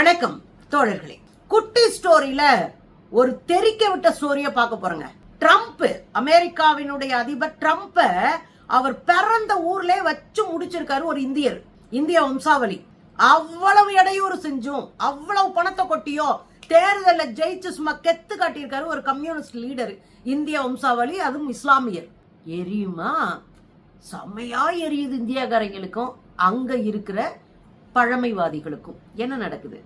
வணக்கம் தோழர்களே. குட்டி ஸ்டோரியில ஒரு தெரிக்க விட்ட ஸ்டோரிய பார்க்க போறோங்க. ட்ரம்ப் அமெரிக்காவினுடைய அதிபர் ட்ரம்ப் அவர் பிறந்த ஊர்ல வச்சு முடிச்சிருக்காரு ஒரு இந்தியர் இந்திய வம்சாவளி. அவ்வளவு இடையூறு செஞ்சும் அவ்வளவு பணத்தை கொட்டியோ தேர்தலில் ஜெயிச்சு சும்மா கெத்து காட்டியிருக்காரு ஒரு கம்யூனிஸ்ட் லீடர் இந்திய வம்சாவளி அதுவும் இஸ்லாமியர். எரியுமா? செம்மையா எரியுது இந்தியாக்காரங்களுக்கும். அங்க இருக்கிற பழமைவாதிகளுக்கும் என்ன நடக்குது?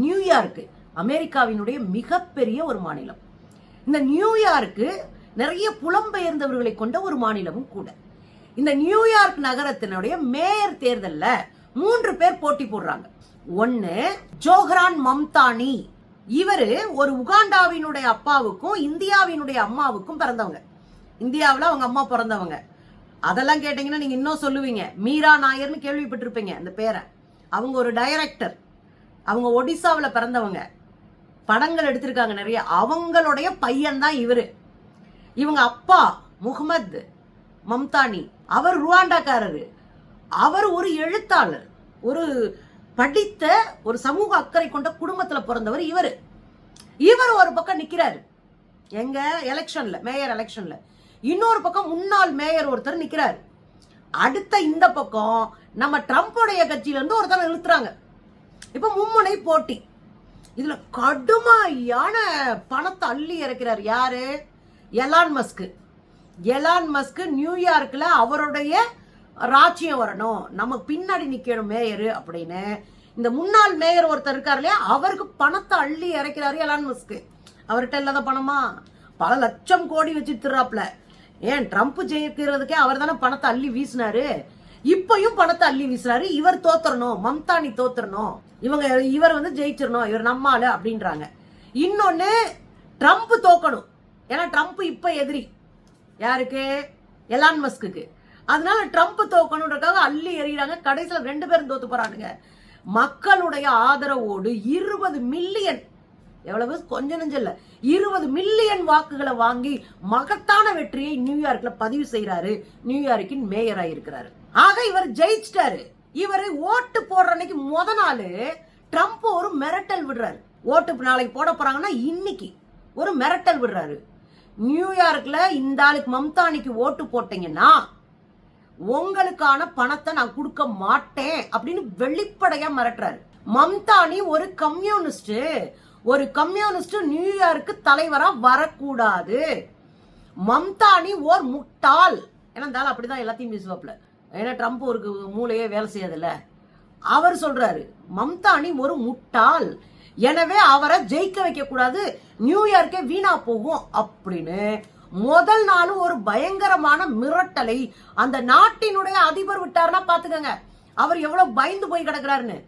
நியூயார்க்கு அமெரிக்காவினுடைய மிகப்பெரிய ஒரு மாநிலம். இந்த நியூயார்க்கு நிறைய புலம்பெயர்ந்தவர்களை கொண்ட ஒரு மாநிலமும் கூட. இந்த நியூயார்க் நகரத்தினுடைய மேயர் தேர்தலில் மூன்று பேர் போட்டி போடுறாங்க. ஒன்னு ஜோஹரான் மம்தானி. இவரு ஒரு உகாண்டாவினுடைய அப்பாவுக்கும் இந்தியாவினுடைய அம்மாவுக்கும் பிறந்தவங்க. இந்தியாவில் அவங்க அம்மா பிறந்தவங்க. அதெல்லாம் கேட்டீங்கன்னா நீங்க இன்னும் சொல்லுவீங்க. மீரா நாயர்னு கேள்விப்பட்டிருப்பீங்க அந்த பேரை. அவங்க ஒரு டைரக்டர் அவங்க ஒடிசாவில் பிறந்தவங்க. படங்கள் எடுத்திருக்காங்க நிறைய. அவங்களுடைய பையன் தான் இவர். இவங்க அப்பா முகமது மம்தானி. அவர் ருவாண்டாக்காரரு. அவர் ஒரு எழுத்தாளர். ஒரு படித்த ஒரு சமூக அக்கறை கொண்ட குடும்பத்தில் பிறந்தவர் இவர். இவர் ஒரு பக்கம் நிற்கிறாரு எங்க? எலெக்ஷன்ல மேயர் எலெக்ஷன்ல இன்னொரு பக்கம் முன்னாள் மேயர் ஒருத்தர் நிற்கிறார் அடுத்த இந்த பக்கம் நம்ம ட்ரம்ப்புடைய கட்சியில இருந்து ஒருத்தர் நிறுத்துறாங்க இப்ப மும்முனை போட்டி. இதுல கடுமையான பணத்தை அள்ளி இறக்கிறார் யாரு? எலான் மஸ்க் எலான் மஸ்க் நியூயார்க்ல அவருடைய ராஜ்யம் வரணும். நம்ம பின்னாடி நிக்கணும் மேயர் அப்படின்னு. இந்த முன்னாள் மேயர் ஒருத்தர் இருக்காரு இல்லையா? அவருக்கு பணத்தை அள்ளி இறக்கிறாரு எலான் மஸ்க் அவர்கிட்ட இல்லாத பணமா? பல லட்சம் கோடி வச்சு திருறாப்ல ஏன் ட்ரம்ப் ஜெயிக்கிறதுக்கே அவர் தானே பணத்தை அள்ளி வீசினாரு? இப்பயும் பணத்தை அள்ளி வீசுறாரு இவர் தோத்துறணும். மம்தானி தோத்துறணும். இவங்க இவர் வந்து ஜெயிச்சிடணும். இவர் நம்மால அப்படின்றாங்க. இன்னொன்னு ட்ரம்ப் தோக்கணும். ஏன்னா ட்ரம்ப் இப்ப எதிரி. யாருக்கு? எலான் மஸ்க்கு அதனால ட்ரம்ப் தோக்கணுன்றக்காக அள்ளி எறிகிறாங்க கடைசியில் ரெண்டு பேரும் தோத்து போறானுங்க. மக்களுடைய ஆதரவோடு இருபது மில்லியன் எவ்வளவு? கொஞ்சம் நெஞ்சம் இருபது மில்லியன் வாக்குகளை வாங்கி மகத்தான வெற்றியை நியூயார்க்ல பதிவு செய்யறாரு நியூயார்க்கின் மேயரா இருக்கிறாரு. ஆக இவர் ஜெயிச்சிட்டாரு. இவர் ஓட்டு போடுற அன்னைக்கு முத நாள் ட்ரம்ப் ஒரு மிரட்டல் விடுறாரு. ஓட்டு நாளைக்கு போட போறாங்கன்னா இன்னைக்கு ஒரு மிரட்டல் விடுறாரு. நியூயார்க்ல இந்த ஆளுக்கு மம்தானிக்கு ஓட்டு போட்டீங்கன்னா உங்களுக்கான பணத்தை நான் கொடுக்க மாட்டேன் அப்படின்னு வெளிப்படையா மிரட்டுறாரு. மம்தானி ஒரு கம்யூனிஸ்ட் ஒரு கம்யூனிஸ்ட் நியூயார்க்கு தலைவரா வரக்கூடாது. மம்தானி ஓர் முட்டாள். ஏன்னா இருந்தாலும் அப்படிதான் எல்லாத்தையும் பேசுவாப்ல ஏன்னா ட்ரம்ப் ஒரு மூளையே வேலை செய்யாதுல்ல. அவர் சொல்றாரு மம்தானி ஒரு முட்டாள். எனவே அவரை ஜெயிக்க வைக்க கூடாது நியூயார்க்கே வீணா போகும். அப்படின்னு. முதல் நாளும் ஒரு பயங்கரமான மிரட்டலை அந்த நாட்டினுடைய அதிபர் விட்டாருன்னா பாத்துக்கங்க அவர் எவ்வளவு பயந்து போய் கிடக்குறாருன்னு.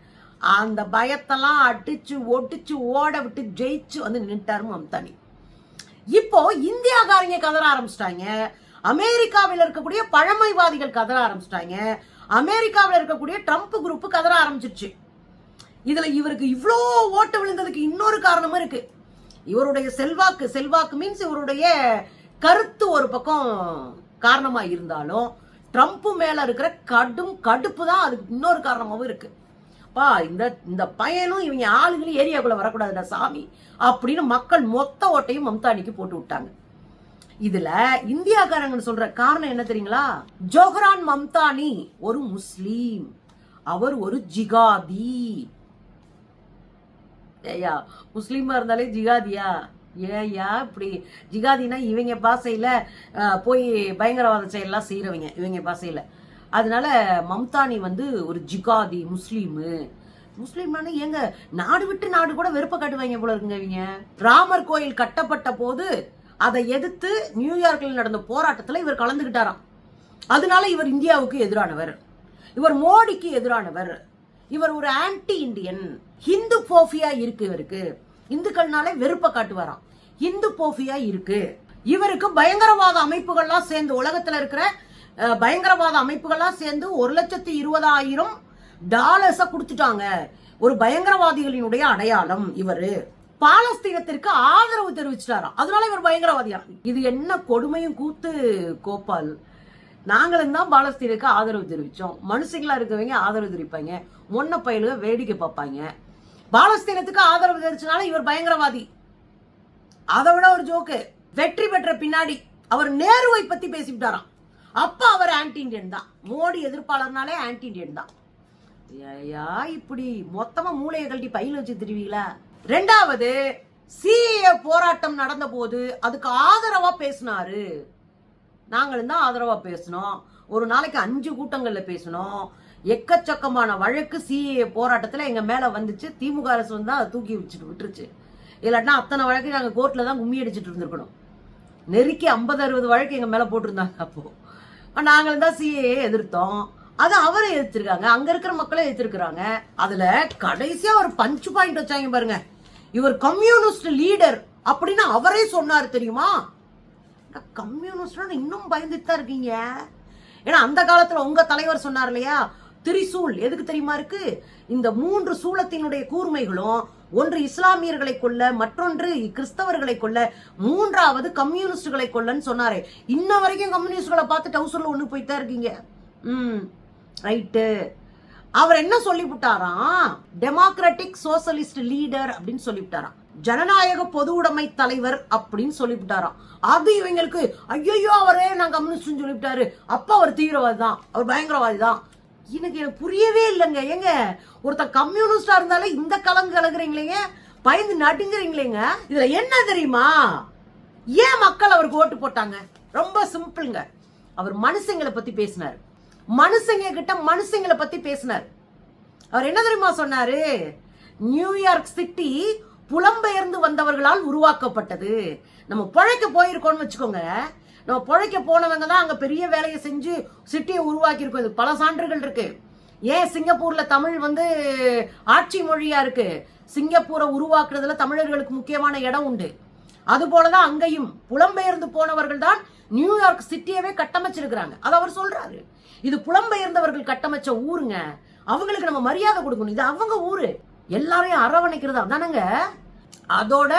அந்த பயத்தெல்லாம் அடிச்சு ஒட்டிச்சு ஓட விட்டு ஜெயிச்சு வந்து நின்ட்டாரு மம்தானி. இப்போ இந்தியாக்காரங்க கதற ஆரம்பிச்சிட்டாங்க. அமெரிக்காவில் இருக்கக்கூடிய பழமைவாதிகள் கதற ஆரம்பிச்சிட்டாங்க. அமெரிக்காவில் இருக்கக்கூடிய ட்ரம்ப் குரூப் கதற ஆரம்பிச்சிருச்சு. இதுல இவருக்கு இவ்வளோ ஓட்டு விழுந்ததுக்கு இன்னொரு காரணமும் இருக்கு. இவருடைய செல்வாக்கு செல்வாக்கு மீன்ஸ் இவருடைய கருத்து ஒரு பக்கம் காரணமா இருந்தாலும் ட்ரம்ப் மேல இருக்கிற கடும் கடுப்பு தான் அதுக்கு இன்னொரு காரணமாகவும் இருக்கு. பா இந்த இந்த பையனும் இவங்க ஆளுங்களும் ஏரியாக்குள்ள வரக்கூடாதுடா சாமி அப்படின்னு மக்கள் மொத்த ஓட்டையும் மம்தானிக்கு போட்டு விட்டாங்க. இதுல இந்தியாக்காரங்க சொல்ற காரணம் என்ன தெரியுங்களா? ஜோஹரான் மம்தானி ஒரு முஸ்லீம் அவர் ஒரு ஜிகாதி. ஏயா முஸ்லீமா இருந்தாலே ஜிகாதியா? ஏயா இப்படி ஜிகாதினா இவங்க பாசையில போய் பயங்கரவாத செயல்லாம் செய்யறவங்க இவங்க பாசையில. அதனால மம்தானி வந்து ஒரு ஜிகாதி முஸ்லீமு. முஸ்லீம்னா எங்க நாடு விட்டு நாடு கூட வெறுப்ப காட்டுவாங்க போல இருக்குங்க இவங்க. ராமர் கோயில் கட்டப்பட்ட போது அதை எதிர்த்து நியூயார்க்கில் நடந்த போராட்டத்தில் இவர் கலந்துகிட்டாராம். அதனால இவர் இந்தியாவுக்கு எதிரானவர். இவர் மோடிக்கு எதிரானவர். இவர் ஒரு ஆன்டி இந்தியன் ஹிந்து போஃபியா இருக்கு இவருக்கு. இந்துக்கள்னாலே வெறுப்ப காட்டுவாராம். ஹிந்து போஃபியா இருக்கு. இவருக்கு பயங்கரவாத அமைப்புகள்லாம் சேர்ந்து உலகத்துல இருக்கிற பயங்கரவாத அமைப்புகள்லாம் சேர்ந்து ஒரு லட்சத்தி இருபதாயிரம் டாலர்ஸை கொடுத்துட்டாங்க. ஒரு பயங்கரவாதிகளினுடைய அடையாளம் இவர். பாலஸ்தீனத்திற்கு ஆதரவு தெரிவிச்சிட்டாராம் அதனால இவர் பயங்கரவாதியா? இது என்ன கொடுமையும் கூத்து கோபால். நாங்களும் தான் பாலஸ்தீனுக்கு ஆதரவு தெரிவிச்சோம். மனுஷங்களா இருக்கவங்க ஆதரவு தெரிவிப்பாங்க. முன்ன பயலுக வேடிக்கை பார்ப்பாங்க. பாலஸ்தீனத்துக்கு ஆதரவு தெரிவிச்சனால இவர் பயங்கரவாதி. அதை விட ஒரு ஜோக்கு வெற்றி பெற்ற பின்னாடி அவர் நேருவை பத்தி பேசிவிட்டாராம். அப்போ அவர் ஆன்டி இண்டியன் தான். மோடி எதிர்ப்பாளர்னாலே ஆன்டி இண்டியன் தான். ஐயா இப்படி மொத்தமாக மூளையை கழட்டி பையில் வச்சு திருவீங்களா ரெண்டாவது சிஏ போராட்டம் நடந்த போது அதுக்கு ஆதரவாக பேசினாரு. நாங்களும் தான் ஆதரவாக பேசினோம். ஒரு நாளைக்கு அஞ்சு கூட்டங்களில் பேசினோம். எக்கச்சக்கமான வழக்கு சிஏ போராட்டத்தில் எங்கள் மேலே வந்துச்சு. திமுக அரசு வந்து தான் அதை தூக்கி வச்சுட்டு விட்டுருச்சு. இல்லாட்டினா அத்தனை வழக்கு நாங்கள் கோர்ட்டில் தான் கும்மி அடிச்சுட்டு இருந்திருக்கணும். நெருக்கி ஐம்பது அறுபது வழக்கு எங்கள் மேலே போட்டிருந்தாங்க அப்போ. நாங்களும் தான் சிஏ எதிர்த்தோம். அது அவரை எதிர்த்திருக்காங்க. அங்க இருக்கிற மக்களே எதிர்த்திருக்கிறாங்க. அதுல கடைசியா ஒரு பஞ்ச் பாயிண்ட் வச்சாங்க பாருங்க. இவர் கம்யூனிஸ்ட் லீடர் அப்படின்னு அவரே சொன்னார் தெரியுமா? கம்யூனிஸ்ட் இன்னும் பயந்துட்டு தான் இருக்கீங்க. ஏன்னா அந்த காலத்துல உங்க தலைவர் சொன்னார் இல்லையா? திரிசூல் எதுக்கு தெரியுமா இருக்கு? இந்த மூன்று சூலத்தினுடைய கூர்மைகளும் ஒன்று இஸ்லாமியர்களை கொல்ல மற்றொன்று கிறிஸ்தவர்களை கொல்ல மூன்றாவது கம்யூனிஸ்டுகளை கொல்லன்னு சொன்னாரே. இன்ன வரைக்கும் கம்யூனிஸ்டுகளை பார்த்து டவுசர்ல ஒண்ணு போயிட்டா இருக்கீங்க. ம் ரைட்டு. அவர் என்ன சொல்லிவிட்டாராம் டெமோக்ராட்டிக் சோசலிஸ்ட் லீடர் அப்படின்னு சொல்லிவிட்டாராம் ஜனநாயக பொது உடைமை தலைவர் அப்படின்னு சொல்லிவிட்டாராம் அது இவங்களுக்கு ஐயோ அவரே நான் கம்யூனிஸ்ட் சொல்லிவிட்டாரு. அப்ப அவர் தீவிரவாதி தான் அவர் பயங்கரவாதி தான் எனக்கு எனக்கு புரியவே இல்லைங்க. ஏங்க ஒருத்தர் கம்யூனிஸ்டா இருந்தாலே இந்த கலங்கு கலங்குறீங்களேங்க பயந்து நடுங்குறீங்களேங்க. இதுல என்ன தெரியுமா? ஏன் மக்கள் அவருக்கு ஓட்டு போட்டாங்க? ரொம்ப சிம்பிள்ங்க. அவர் மனுஷங்களை பத்தி பேசினார். மனுஷங்க கிட்ட மனுஷங்களை பத்தி பேசினார். அவர் என்ன தெரியுமா சொன்னாரு? நியூயார்க் சிட்டி புலம்பெயர்ந்து வந்தவர்களால் உருவாக்கப்பட்டது. நம்ம பிழைக்க போயிருக்கோம்னு வச்சுக்கோங்க. நம்ம பிழைக்க போனவங்க தான் அங்கே பெரிய வேலையை செஞ்சு சிட்டியை உருவாக்கியிருக்கோம். இது பல சான்றுகள் இருக்கு. ஏன் சிங்கப்பூரில் தமிழ் வந்து ஆட்சி மொழியாக இருக்கு? சிங்கப்பூரை உருவாக்குறதுல தமிழர்களுக்கு முக்கியமான இடம் உண்டு. அது போலதான் அங்கேயும் புலம்பெயர்ந்து போனவர்கள் தான் நியூயார்க் சிட்டியவே கட்டமைச்சிருக்கிறாங்க. அதை அவர் சொல்றாரு. இது புலம்பெயர்ந்தவர்கள் கட்டமைச்ச ஊருங்க. அவங்களுக்கு நம்ம மரியாதை கொடுக்கணும். இது அவங்க ஊரு. எல்லாரையும் அரவணைக்கிறது அதானங்க அதோட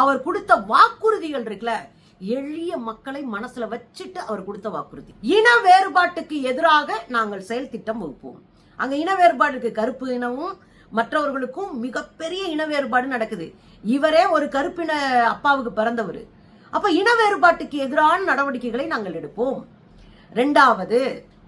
அவர் கொடுத்த வாக்குறுதிகள் இருக்குல்ல. எளிய மக்களை மனசுல வச்சுட்டு அவர் கொடுத்த வாக்குறுதி. இன வேறுபாட்டுக்கு எதிராக நாங்கள் செயல் திட்டம் வகுப்போம். அங்க இன வேறுபாடுக்கு கருப்பு இனமும் மற்றவர்களுக்கும் மிகப்பெரிய இன வேறுபாடு நடக்குது. இவரே ஒரு கருப்பின அப்பாவுக்கு பிறந்தவர். அப்ப இன வேறுபாட்டுக்கு எதிரான நடவடிக்கைகளை நாங்கள் எடுப்போம். ரெண்டாவது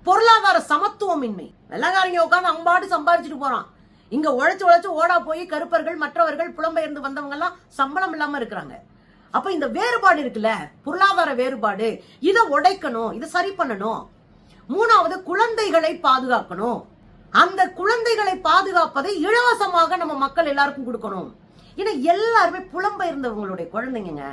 பொருளாதார சமத்துவமின்மை. வெள்ளக்காரங்க உட்காந்து அம்பாடு சம்பாதிச்சுட்டு போறான். இங்க உழைச்சு உழைச்சு ஓடா போய் கருப்பர்கள் மற்றவர்கள் புலம்பெயர்ந்து வந்தவங்க எல்லாம் சம்பளம் இல்லாம இருக்கிறாங்க. அப்ப இந்த வேறுபாடு இருக்குல்ல? பொருளாதார வேறுபாடு. இதை உடைக்கணும் இதை சரி பண்ணணும். மூணாவது குழந்தைகளை பாதுகாக்கணும். அந்த குழந்தைகளை பாதுகாப்பதை இலவசமாக நம்ம மக்கள் எல்லாருக்கும் கொடுக்கணும். ஏன்னா எல்லாருமே புலம்பெயர்ந்தவங்களுடைய குழந்தைங்க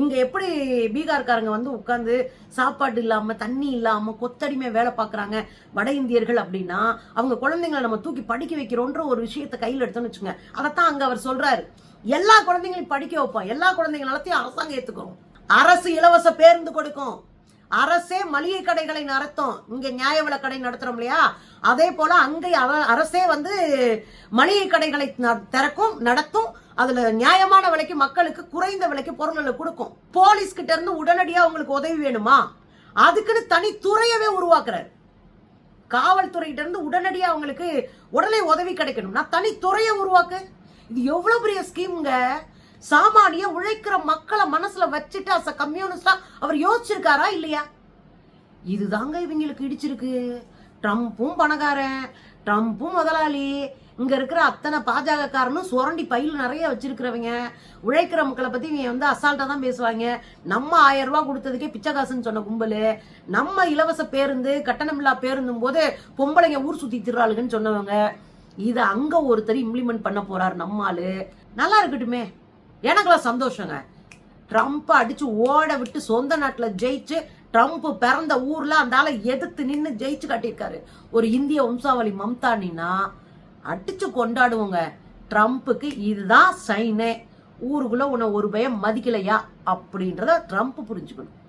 இங்க எப்படி பீகார்காரங்க வந்து உட்காந்து சாப்பாடு இல்லாம தண்ணி இல்லாம கொத்தடிமையாக வேலை பாக்குறாங்க வட இந்தியர்கள் அப்படின்னா அவங்க குழந்தைங்களை நம்ம தூக்கி படிக்க வைக்கிறோன்ற ஒரு விஷயத்த கையில் எடுத்தோம்னு வச்சுங்க அதைத்தான் அங்க அவர் சொல்றாரு. எல்லா குழந்தைங்களையும் படிக்க வைப்போம். எல்லா குழந்தைங்க நலத்தையும் அரசாங்கம் ஏத்துக்கும். அரசு இலவச பேருந்து கொடுக்கும். அரசே மளிகை கடைகளை நடத்தும். இங்க நியாய விலை கடை நடத்துறோம் இல்லையா? அதே போல அங்கே அரசே வந்து மளிகை கடைகளை திறக்கும் நடத்தும் அதுல நியாயமான விலைக்கு மக்களுக்கு குறைந்த விலைக்கு பொருள்களை கொடுக்கும். போலீஸ் கிட்ட இருந்து உடனடியாக உங்களுக்கு உதவி வேணுமா? அதுக்குன்னு தனி துறையவே உருவாக்குறாரு. காவல்துறையிட்ட இருந்து உடனடியாக அவங்களுக்கு உடனே உதவி கிடைக்கணும்னா தனி துறையை உருவாக்கு. இது எவ்வளோ பெரிய ஸ்கீம்ங்க? சாமானிய உழைக்கிற மக்களை மனசுல வச்சுட்டு அஸ் கம்யூனிஸ்டா அவர் யோசிச்சிருக்காரா இல்லையா? இதுதாங்க இவங்களுக்கு இடிச்சிருக்கு. ட்ரம்ப்பும் பணக்காரன் ட்ரம்ப்பும் முதலாளி இங்க இருக்கிற அத்தனை பாஜக காரனும் சுரண்டி பையில் நிறைய வச்சிருக்கிறவங்க. உழைக்கிற மக்களை பத்தி இவங்க வந்து அசால்ட்டா தான் பேசுவாங்க. நம்ம ஆயிரம் ரூபாய் கொடுத்ததுக்கே பிச்சைக்காசுன்னு சொன்ன கும்பல். நம்ம இலவச பேருந்து கட்டணமில்லா பேருந்தும் போது பொம்பளைங்க ஊர் சுத்தி திருறாளுங்கன்னு சொன்னவங்க. இதை அங்க ஒருத்தர் இம்ப்ளிமெண்ட் பண்ண போறாரு நம்மாலு நல்லா இருக்கட்டுமே. எனக்குலாம் சந்தோஷங்க. ட்ரம்ப் அடிச்சு ஓட விட்டு சொந்த நாட்டில் ஜெயிச்சு ட்ரம்ப் பிறந்த ஊர்ல அந்த ஆளை எதிர்த்து நின்று ஜெயிச்சு காட்டியிருக்காரு. ஒரு இந்திய வம்சாவளி மம்தானின்னா அடிச்சு கொண்டாடுவோங்க. ட்ரம்ப்புக்கு இதுதான் சைனே. ஊருக்குள்ள உன்னை ஒரு பயம் மதிக்கலையா? அப்படின்றத ட்ரம்ப் புரிஞ்சுக்கணும்.